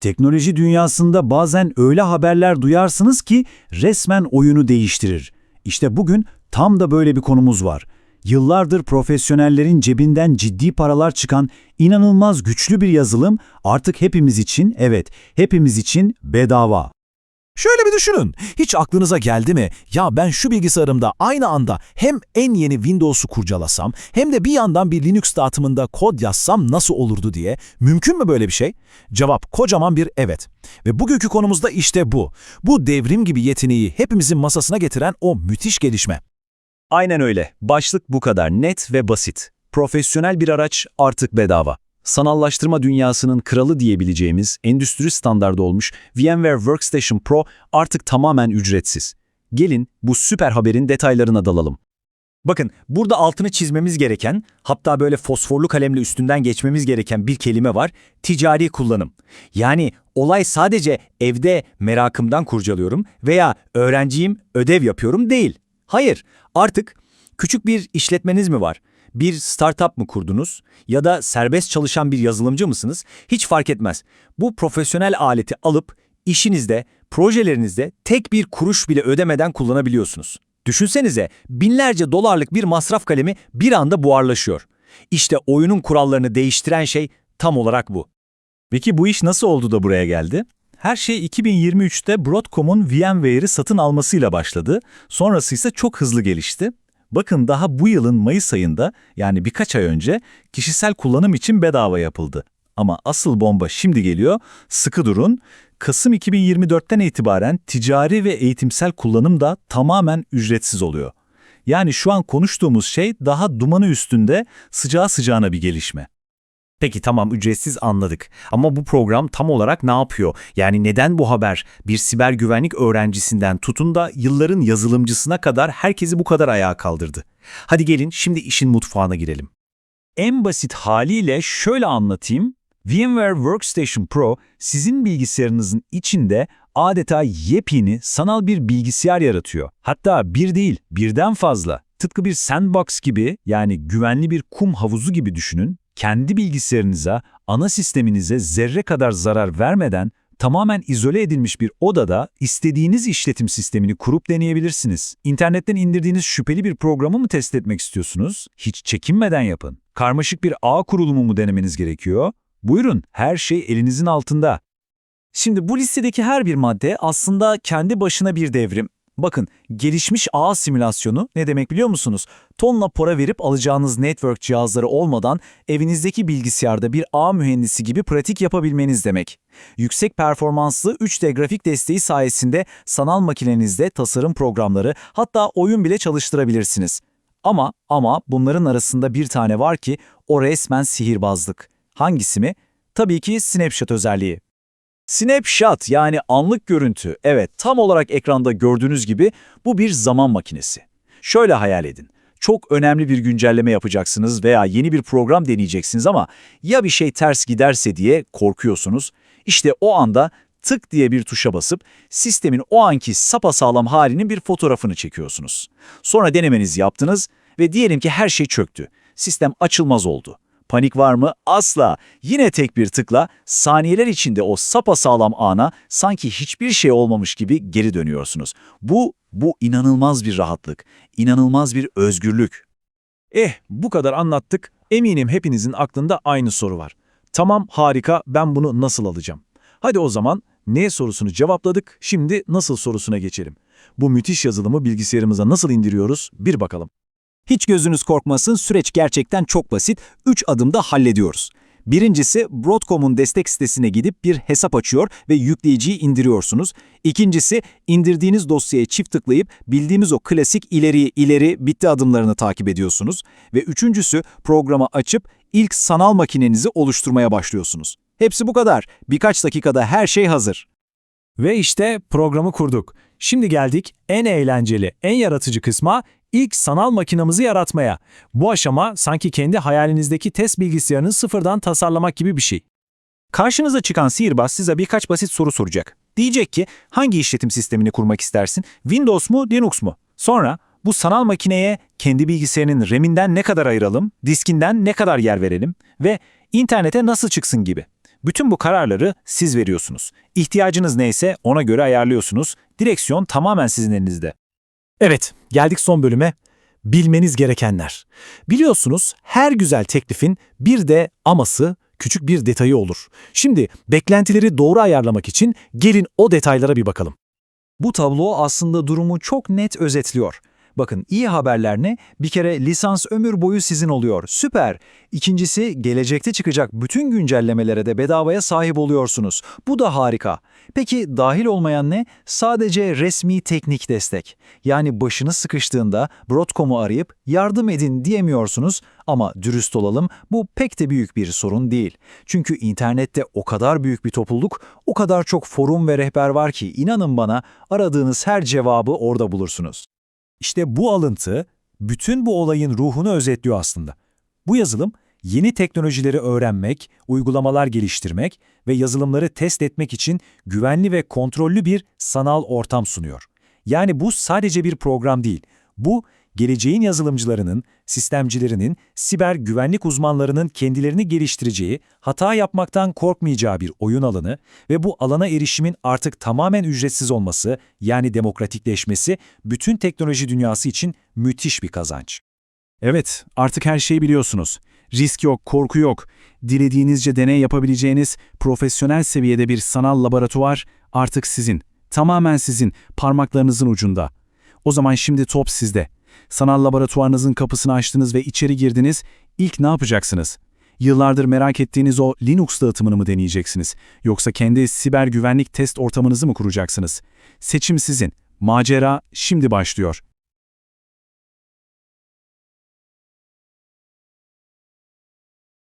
Teknoloji dünyasında bazen öyle haberler duyarsınız ki resmen oyunu değiştirir. İşte bugün tam da böyle bir konumuz var. Yıllardır profesyonellerin cebinden ciddi paralar çıkan inanılmaz güçlü bir yazılım artık hepimiz için, evet hepimiz için bedava. Şöyle bir düşünün. Hiç aklınıza geldi mi? Ya ben şu bilgisayarımda aynı anda hem en yeni Windows'u kurcalasam hem de bir yandan bir Linux dağıtımında kod yazsam nasıl olurdu diye. Mümkün mü böyle bir şey? Cevap kocaman bir evet. Ve bugünkü konumuz da işte bu. Bu devrim gibi yeteneği hepimizin masasına getiren o müthiş gelişme. Aynen öyle. Başlık bu kadar net ve basit. Profesyonel bir araç artık bedava. Sanallaştırma dünyasının kralı diyebileceğimiz endüstri standardı olmuş VMware Workstation Pro artık tamamen ücretsiz. Gelin bu süper haberin detaylarına dalalım. Bakın burada altını çizmemiz gereken, hatta böyle fosforlu kalemle üstünden geçmemiz gereken bir kelime var, ticari kullanım. Yani olay sadece evde merakımdan kurcalıyorum veya öğrenciyim, ödev yapıyorum değil. Hayır, artık küçük bir işletmeniz mi var? Bir startup mı kurdunuz ya da serbest çalışan bir yazılımcı mısınız? Hiç fark etmez. Bu profesyonel aleti alıp işinizde, projelerinizde tek bir kuruş bile ödemeden kullanabiliyorsunuz. Düşünsenize binlerce dolarlık bir masraf kalemi bir anda buharlaşıyor. İşte oyunun kurallarını değiştiren şey tam olarak bu. Peki bu iş nasıl oldu da buraya geldi? Her şey 2023'te Broadcom'un VMware'i satın almasıyla başladı. Sonrası ise çok hızlı gelişti. Bakın daha bu yılın Mayıs ayında yani birkaç ay önce kişisel kullanım için bedava yapıldı. Ama asıl bomba şimdi geliyor. Sıkı durun. Kasım 2024'ten itibaren ticari ve eğitimsel kullanım da tamamen ücretsiz oluyor. Yani şu an konuştuğumuz şey daha dumanı üstünde sıcağı sıcağına bir gelişme. Peki tamam ücretsiz anladık. Ama bu program tam olarak ne yapıyor? Yani neden bu haber bir siber güvenlik öğrencisinden tutun da yılların yazılımcısına kadar herkesi bu kadar ayağa kaldırdı? Hadi gelin şimdi işin mutfağına girelim. En basit haliyle şöyle anlatayım. VMware Workstation Pro sizin bilgisayarınızın içinde adeta yepyeni sanal bir bilgisayar yaratıyor. Hatta bir değil, birden fazla. Tıpkı bir sandbox gibi yani güvenli bir kum havuzu gibi düşünün. Kendi bilgisayarınıza, ana sisteminize zerre kadar zarar vermeden tamamen izole edilmiş bir odada istediğiniz işletim sistemini kurup deneyebilirsiniz. İnternetten indirdiğiniz şüpheli bir programı mı test etmek istiyorsunuz? Hiç çekinmeden yapın. Karmaşık bir ağ kurulumu mu denemeniz gerekiyor? Buyurun, her şey elinizin altında. Şimdi bu listedeki her bir madde aslında kendi başına bir devrim. Bakın, gelişmiş ağ simülasyonu ne demek biliyor musunuz? Tonla para verip alacağınız network cihazları olmadan evinizdeki bilgisayarda bir ağ mühendisi gibi pratik yapabilmeniz demek. Yüksek performanslı 3D grafik desteği sayesinde sanal makinenizde tasarım programları hatta oyun bile çalıştırabilirsiniz. Ama ama bunların arasında bir tane var ki o resmen sihirbazlık. Hangisi mi? Tabii ki Snapshot özelliği. Snapshot yani anlık görüntü, evet tam olarak ekranda gördüğünüz gibi bu bir zaman makinesi. Şöyle hayal edin. Çok önemli bir güncelleme yapacaksınız veya yeni bir program deneyeceksiniz ama ya bir şey ters giderse diye korkuyorsunuz. İşte o anda tık diye bir tuşa basıp sistemin o anki sapasağlam halinin bir fotoğrafını çekiyorsunuz. Sonra denemenizi yaptınız ve diyelim ki her şey çöktü. Sistem açılmaz oldu. Panik var mı? Asla. Yine tek bir tıkla saniyeler içinde o sapasağlam ana sanki hiçbir şey olmamış gibi geri dönüyorsunuz. Bu, bu inanılmaz bir rahatlık, inanılmaz bir özgürlük. Eh, bu kadar anlattık. Eminim hepinizin aklında aynı soru var. Tamam, harika, ben bunu nasıl alacağım? Hadi o zaman ne sorusunu cevapladık, şimdi nasıl sorusuna geçelim. Bu müthiş yazılımı bilgisayarımıza nasıl indiriyoruz? Bir bakalım. Hiç gözünüz korkmasın, süreç gerçekten çok basit. 3 adımda hallediyoruz. Birincisi Broadcom'un destek sitesine gidip bir hesap açıyor ve yükleyiciyi indiriyorsunuz. İkincisi indirdiğiniz dosyaya çift tıklayıp bildiğimiz o klasik ileri ileri bitti adımlarını takip ediyorsunuz. Ve üçüncüsü programı açıp ilk sanal makinenizi oluşturmaya başlıyorsunuz. Hepsi bu kadar. Birkaç dakikada her şey hazır. Ve işte programı kurduk. Şimdi geldik en eğlenceli, en yaratıcı kısma ilk sanal makinamızı yaratmaya. Bu aşama sanki kendi hayalinizdeki test bilgisayarını sıfırdan tasarlamak gibi bir şey. Karşınıza çıkan sihirbaz size birkaç basit soru soracak. Diyecek ki hangi işletim sistemini kurmak istersin? Windows mu, Linux mu? Sonra bu sanal makineye kendi bilgisayarının RAM'inden ne kadar ayıralım, diskinden ne kadar yer verelim ve internete nasıl çıksın gibi. Bütün bu kararları siz veriyorsunuz. İhtiyacınız neyse ona göre ayarlıyorsunuz. Direksiyon tamamen sizin elinizde. Evet, geldik son bölüme. Bilmeniz gerekenler. Biliyorsunuz her güzel teklifin bir de aması, küçük bir detayı olur. Şimdi beklentileri doğru ayarlamak için gelin o detaylara bir bakalım. Bu tablo aslında durumu çok net özetliyor. Bakın iyi haberler ne? Bir kere lisans ömür boyu sizin oluyor. Süper. İkincisi gelecekte çıkacak bütün güncellemelere de bedavaya sahip oluyorsunuz. Bu da harika. Peki dahil olmayan ne? Sadece resmi teknik destek. Yani başınız sıkıştığında Broadcom'u arayıp yardım edin diyemiyorsunuz ama dürüst olalım bu pek de büyük bir sorun değil. Çünkü internette o kadar büyük bir topluluk, o kadar çok forum ve rehber var ki inanın bana aradığınız her cevabı orada bulursunuz. İşte bu alıntı bütün bu olayın ruhunu özetliyor aslında. Bu yazılım yeni teknolojileri öğrenmek, uygulamalar geliştirmek ve yazılımları test etmek için güvenli ve kontrollü bir sanal ortam sunuyor. Yani bu sadece bir program değil. Bu geleceğin yazılımcılarının, sistemcilerinin, siber güvenlik uzmanlarının kendilerini geliştireceği, hata yapmaktan korkmayacağı bir oyun alanı ve bu alana erişimin artık tamamen ücretsiz olması, yani demokratikleşmesi, bütün teknoloji dünyası için müthiş bir kazanç. Evet, artık her şeyi biliyorsunuz. Risk yok, korku yok. Dilediğinizce deney yapabileceğiniz profesyonel seviyede bir sanal laboratuvar artık sizin. Tamamen sizin, parmaklarınızın ucunda. O zaman şimdi top sizde. Sanal laboratuvarınızın kapısını açtınız ve içeri girdiniz. İlk ne yapacaksınız? Yıllardır merak ettiğiniz o Linux dağıtımını mı deneyeceksiniz? Yoksa kendi siber güvenlik test ortamınızı mı kuracaksınız? Seçim sizin. Macera şimdi başlıyor.